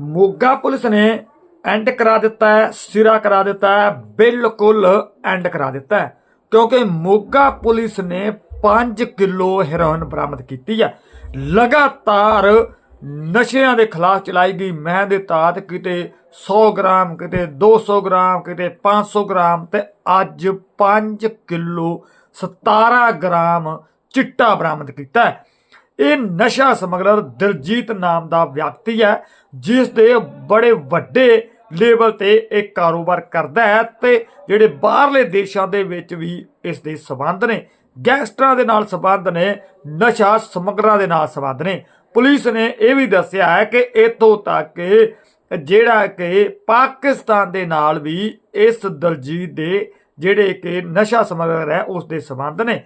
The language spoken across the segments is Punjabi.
ਮੋਗਾ ਪੁਲਿਸ ਨੇ ਐਂਡ ਕਰਾ ਦਿੱਤਾ ਹੈ, ਸਿਰਾ ਕਰਾ ਦਿੱਤਾ ਹੈ, ਬਿਲਕੁਲ ਐਂਡ ਕਰਾ ਦਿੱਤਾ ਹੈ। ਕਿਉਂਕਿ ਮੋਗਾ ਪੁਲਿਸ ਨੇ 5 ਕਿਲੋ ਹੈਰੋਇਨ ਬਰਾਮਦ ਕੀਤੀ ਹੈ। ਲਗਾਤਾਰ ਨਸ਼ਿਆਂ ਦੇ ਖਿਲਾਫ ਚਲਾਈ ਗਈ ਮਹਿੰ ਦੇ ਤਾਤ ਕਿਤੇ 100 ਗ੍ਰਾਮ, ਕਿਤੇ 200 ਗ੍ਰਾਮ, ਕਿਤੇ 500 ਗ੍ਰਾਮ ਤੇ ਅੱਜ 5 ਕਿਲੋ 17 ਗ੍ਰਾਮ ਚਿੱਟਾ ਬਰਾਮਦ ਕੀਤਾ ਹੈ। ਇਹ ਨਸ਼ਾ ਸਮਗਲਰ ਦਿਲਜੀਤ ਨਾਮ ਦਾ ਵਿਅਕਤੀ ਹੈ, ਜਿਸ ਦੇ ਬੜੇ ਵੱਡੇ ਲੈਵਲ ਤੇ ਇਹ ਕਾਰੋਬਾਰ ਕਰਦਾ ਹੈ ਤੇ ਜਿਹੜੇ ਬਾਹਰਲੇ ਦੇਸ਼ਾਂ ਦੇ ਵਿੱਚ ਵੀ ਇਸ ਦੇ ਸਬੰਧ ਨੇ। ਗੈਂਗਸਟਰਾਂ ਦੇ ਨਾਲ ਸਬੰਧ ਨੇ, ਨਸ਼ਾ ਸਮਗਲਰਾਂ ਦੇ ਨਾਲ ਸਬੰਧ ਨੇ। ਪੁਲਿਸ ਨੇ ਇਹ ਵੀ ਦੱਸਿਆ ਹੈ ਕਿ ਇਤੋਂ ਤੱਕ ਜਿਹੜਾ ਕਿ ਪਾਕਿਸਤਾਨ ਦੇ ਨਾਲ ਵੀ ਇਸ ਦਲਜੀਤ ਦੇ ਜਿਹੜੇ ਕਿ ਨਸ਼ਾ ਸਮਗਲਰ ਹੈ, ਉਸ ਦੇ ਸਬੰਧ ਨੇ।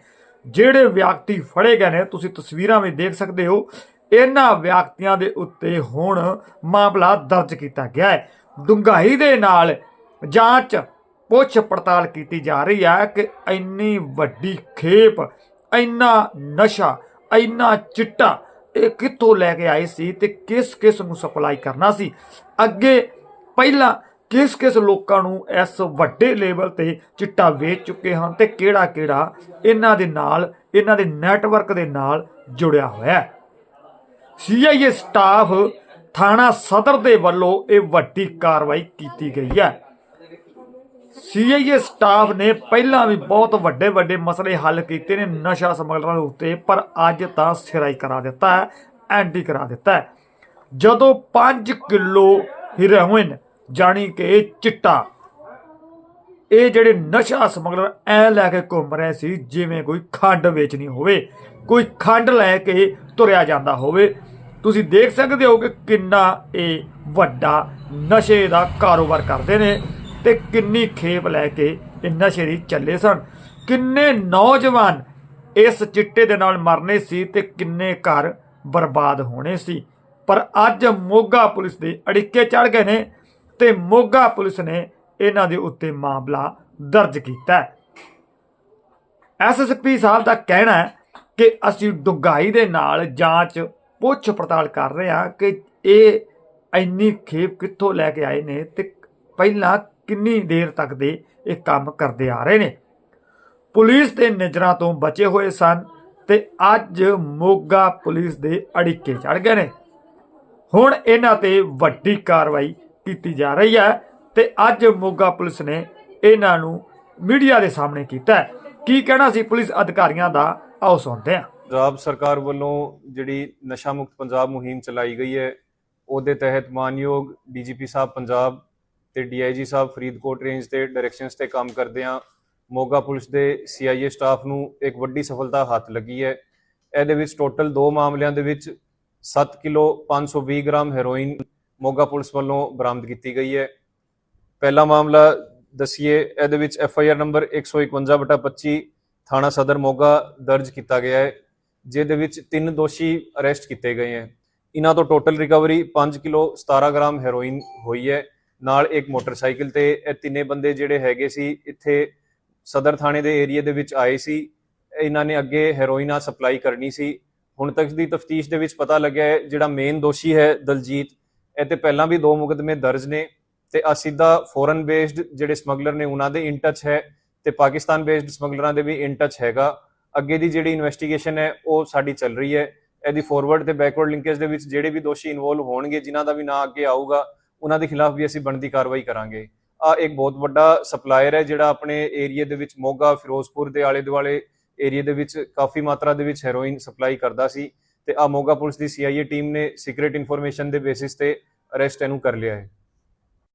ਜਿਹੜੇ ਵਿਅਕਤੀ ਫੜੇ ਗਏ ਨੇ, ਤੁਸੀਂ ਤਸਵੀਰਾਂ ਵਿੱਚ ਦੇਖ ਸਕਦੇ ਹੋ, ਇਹਨਾਂ ਵਿਅਕਤੀਆਂ ਦੇ ਉੱਤੇ ਹੁਣ ਮਾਮਲਾ ਦਰਜ ਕੀਤਾ ਗਿਆ ਹੈ। ਡੂੰਘਾਈ ਦੇ ਨਾਲ ਜਾਂਚ ਪੁੱਛ ਪੜਤਾਲ ਕੀਤੀ ਜਾ ਰਹੀ ਹੈ ਕਿ ਇੰਨੀ ਵੱਡੀ ਖੇਪ, ਇੰਨਾ ਨਸ਼ਾ, ਇੰਨਾ ਚਿੱਟਾ, ਇਹ ਕਿੱਥੋਂ ਲੈ ਕੇ ਆਏ ਸੀ ਤੇ ਕਿਸ ਕਿਸ ਨੂੰ ਸਪਲਾਈ ਕਰਨਾ ਸੀ? ਅੱਗੇ ਪਹਿਲਾਂ ਕਿਸ ਕਿਸ ਲੋਕਾਂ ਨੂੰ ਇਸ ਵੱਡੇ ਲੈਵਲ ਤੇ ਚਿੱਟਾ ਵੇਚ ਚੁੱਕੇ ਹਨ ਤੇ ਕਿਹੜਾ ਕਿਹੜਾ ਇਹਨਾਂ ਦੇ ਨਾਲ, ਇਹਨਾਂ ਦੇ ਨੈਟਵਰਕ ਦੇ ਨਾਲ ਜੁੜਿਆ ਹੋਇਆ ਹੈ। ਸੀਆਈਏ ਸਟਾਫ ਥਾਣਾ ਸਦਰ ਦੇ ਵੱਲੋਂ ਇਹ ਵੱਡੀ ਕਾਰਵਾਈ ਕੀਤੀ ਗਈ ਹੈ। ਸੀਆਈਏ ਸਟਾਫ ਨੇ ਪਹਿਲਾਂ ਵੀ ਬਹੁਤ ਵੱਡੇ ਵੱਡੇ ਮਸਲੇ ਹੱਲ ਕੀਤੇ ਨੇ ਨਸ਼ਾ ਸਮਗਲਰਾਂ ਉੱਤੇ, ਪਰ ਅੱਜ ਤਾਂ ਸਿਰਾਈ ਕਰਾ ਦਿੱਤਾ ਹੈ, ਐਂਟੀ ਕਰਾ ਦਿੱਤਾ ਹੈ। ਜਦੋਂ 5 ਕਿਲੋ ਹੀਰੋਇਨ ਜਾਣੀ ਕਿ ਚਿੱਟਾ। ਇਹ ਜਿਹੜੇ ਨਸ਼ਾ ਸਮਗਲਰ ਐ ਲੈ ਕੇ ਘੁੰਮ ਰਹੇ ਸੀ, ਜਿਵੇਂ ਕੋਈ ਖੰਡ ਵੇਚਣੀ ਹੋਵੇ, ਕੋਈ ਖੰਡ ਲੈ ਕੇ ਤੁਰਿਆ ਜਾਂਦਾ ਹੋਵੇ। ਤੁਸੀਂ ਦੇਖ ਸਕਦੇ ਹੋ ਕਿ ਕਿੰਨਾ ਇਹ ਵੱਡਾ ਨਸ਼ੇ ਦਾ ਕਾਰੋਬਾਰ ਕਰਦੇ ਨੇ ਤੇ ਕਿੰਨੀ ਖੇਪ ਲੈ ਕੇ ਇਹ ਨਸ਼ੇ ਦੀ ਚੱਲੇ ਸਨ। ਕਿੰਨੇ ਨੌਜਵਾਨ ਇਸ ਚਿੱਟੇ ਦੇ ਨਾਲ ਮਰਨੇ ਸੀ ਤੇ ਕਿੰਨੇ ਘਰ ਬਰਬਾਦ ਹੋਣੇ ਸੀ। ਪਰ ਅੱਜ ਮੋਗਾ ਪੁਲਿਸ ਦੇ ਅੜਿੱਕੇ ਚੜ ਗਏ ਨੇ ਤੇ ਮੋਗਾ ਪੁਲਿਸ ਨੇ ਇਹਨਾਂ ਦੇ ਉੱਤੇ ਮਾਮਲਾ ਦਰਜ ਕੀਤਾ ਹੈ। ਐਸਐਸਪੀ ਸਾਹਿਬ ਦਾ ਕਹਿਣਾ ਹੈ ਕਿ ਅਸੀਂ ਡੁੰਗਾਈ ਦੇ ਨਾਲ ਜਾਂਚ ਪੁੱਛ ਪੜਤਾਲ ਕਰ ਰਹੇ ਹਾਂ ਕਿ ਇਹ ਇੰਨੀ ਖੇਪ ਕਿੱਥੋਂ ਲੈ ਕੇ ਆਏ ਨੇ ਤੇ ਪਹਿਲਾਂ ਕਿੰਨੀ ਦੇਰ ਤੱਕ ਦੇ ਇਹ ਕੰਮ ਕਰਦੇ ਆ ਰਹੇ ਨੇ। ਪੁਲਿਸ ਦੇ ਨਜ਼ਰਾਂ ਤੋਂ ਬਚੇ ਹੋਏ ਸਨ ਤੇ ਅੱਜ ਮੋਗਾ ਪੁਲਿਸ ਦੇ ਅੜਿੱਕੇ ਚੜ ਗਏ ਨੇ। ਹੁਣ ਇਹਨਾਂ ਤੇ ਵੱਡੀ ਕਾਰਵਾਈ ਕੀਤੀ ਜਾ ਰਹੀ ਹੈ ਤੇ ਅੱਜ ਮੋਗਾ ਪੁਲਿਸ ਨੇ ਇਹਨਾਂ ਨੂੰ ਮੀਡੀਆ ਦੇ ਸਾਹਮਣੇ ਕੀਤਾ ਕੀ ਕਹਿਣਾ ਸੀ ਪੁਲਿਸ ਅਧਿਕਾਰੀਆਂ ਦਾ? ਆਓ ਸੁਣਦੇ ਹਾਂ। ਪੰਜਾਬ ਸਰਕਾਰ ਵੱਲੋਂ ਜਿਹੜੀ ਨਸ਼ਾ ਮੁਕਤ ਪੰਜਾਬ ਮੁਹਿੰਮ ਚਲਾਈ ਗਈ ਹੈ, ਉਹਦੇ ਤਹਿਤ ਮਾਨਯੋਗ ਡੀਜੀਪੀ ਸਾਹਿਬ ਪੰਜਾਬ ਤੇ ਡੀਆਈਜੀ ਸਾਹਿਬ ਫਰੀਦਕੋਟ ਰੇਂਜ ਦੇ ਡਾਇਰੈਕਸ਼ਨਸ ਤੇ ਕੰਮ ਕਰਦੇ ਆ। ਮੋਗਾ ਪੁਲਿਸ ਦੇ ਸੀਆਈਏ ਸਟਾਫ ਨੂੰ ਇੱਕ ਵੱਡੀ ਸਫਲਤਾ ਹੱਥ ਲੱਗੀ ਹੈ। ਇਹਦੇ ਵਿੱਚ ਟੋਟਲ ਦੋ ਮਾਮਲਿਆਂ ਦੇ ਵਿੱਚ 7 kilo 520 gram heroin Moga police ਵੱਲੋਂ ਬਰਾਮਦ ਕੀਤੀ ਗਈ ਹੈ। ਪਹਿਲਾ ਮਾਮਲਾ ਦਸੀਏ, ਇਹਦੇ ਵਿੱਚ ਐਫ ਆਈ ਆਰ ਨੰਬਰ 151/25 ਥਾਣਾ ਸਦਰ ਮੋਗਾ ਦਰਜ ਕੀਤਾ ਗਿਆ ਹੈ, ਜਿਹਦੇ ਵਿੱਚ ਤਿੰਨ ਦੋਸ਼ੀ ਅਰੈਸਟ ਕੀਤੇ ਗਏ ਹੈ। ਇਹਨਾਂ ਤੋਂ total recovery 5 kilo 17 gram heroin ਹੋਈ ਹੈ। ਨਾਲ ਇੱਕ ਮੋਟਰਸਾਈਕਲ ਤੇ ਇਹ ਤਿੰਨੇ ਬੰਦੇ ਜਿਹੜੇ ਹੈਗੇ ਸੀ, ਇੱਥੇ ਸਦਰ ਥਾਣੇ ਦੇ ਏਰੀਆ ਦੇ ਵਿੱਚ ਆਏ ਸੀ। ਇਹਨਾਂ ਨੇ ਅੱਗੇ ਹੈਰੋਇਨ ਆ ਸਪਲਾਈ ਕਰਨੀ ਸੀ। ਹੁਣ ਤੱਕ ਦੀ ਤਫਤੀਸ਼ ਦੇ ਵਿੱਚ ਪਤਾ ਲੱਗਿਆ ਹੈ, ਜਿਹੜਾ ਮੇਨ ਦੋਸ਼ੀ ਹੈ ਦਲਜੀਤ ਇਹ ਤੇ ਪਹਿਲਾਂ ਵੀ ਦੋ ਮੁਕਦਮੇ ਦਰਜ ਨੇ ਤੇ ਆ ਸਿੱਧਾ ਫੋਰਨ ਬੇਸਡ ਜਿਹੜੇ ਸਮਗਲਰ ਨੇ ਉਹਨਾਂ ਦੇ ਇਨ ਟੱਚ ਹੈ ਤੇ ਪਾਕਿਸਤਾਨ ਬੇਸਡ ਸਮਗਲਰਾਂ ਦੇ ਵੀ ਇਨ ਟੱਚ ਹੈਗਾ। ਅੱਗੇ ਦੀ ਜਿਹੜੀ ਇਨਵੈਸਟੀਗੇਸ਼ਨ ਹੈ, ਉਹ ਸਾਡੀ ਚੱਲ ਰਹੀ ਹੈ। ਇਹਦੀ ਫੋਰਵਰਡ ਤੇ ਬੈਕਵਰਡ ਲਿੰਕੇਜ ਦੇ ਵਿੱਚ ਜਿਹੜੇ ਵੀ ਦੋਸ਼ੀ ਇਨਵੋਲਵ ਹੋਣਗੇ, ਜਿਨ੍ਹਾਂ ਦਾ ਵੀ ਨਾਂ ਅੱਗੇ ਆਊਗਾ, ਉਹਨਾਂ ਦੇ ਖਿਲਾਫ ਵੀ ਅਸੀਂ ਬਣਦੀ ਕਾਰਵਾਈ ਕਰਾਂਗੇ। ਆ ਇੱਕ ਬਹੁਤ ਵੱਡਾ ਸਪਲਾਇਰ ਹੈ, ਜਿਹੜਾ ਆਪਣੇ ਏਰੀਆ ਦੇ ਵਿੱਚ ਮੋਗਾ, ਫਿਰੋਜ਼ਪੁਰ ਦੇ ਆਲੇ ਦੁਆਲੇ ਏਰੀਆ ਦੇ ਵਿੱਚ ਕਾਫੀ ਮਾਤਰਾ ਦੇ ਵਿੱਚ ਹੈਰੋਇਨ ਸਪਲਾਈ ਕਰਦਾ ਸੀ। ਤੇ ਆ ਮੋਗਾ ਪੁਲਿਸ ਦੀ ਸੀਆਈਏ ਟੀਮ ਨੇ ਸੀਕ੍ਰੀਟ ਇਨਫੋਰਮੇਸ਼ਨ ਦੇ ਬੇਸਿਸ ਤੇ ਅਰੈਸਟ ਇਹਨੂੰ ਕਰ ਲਿਆ ਹੈ।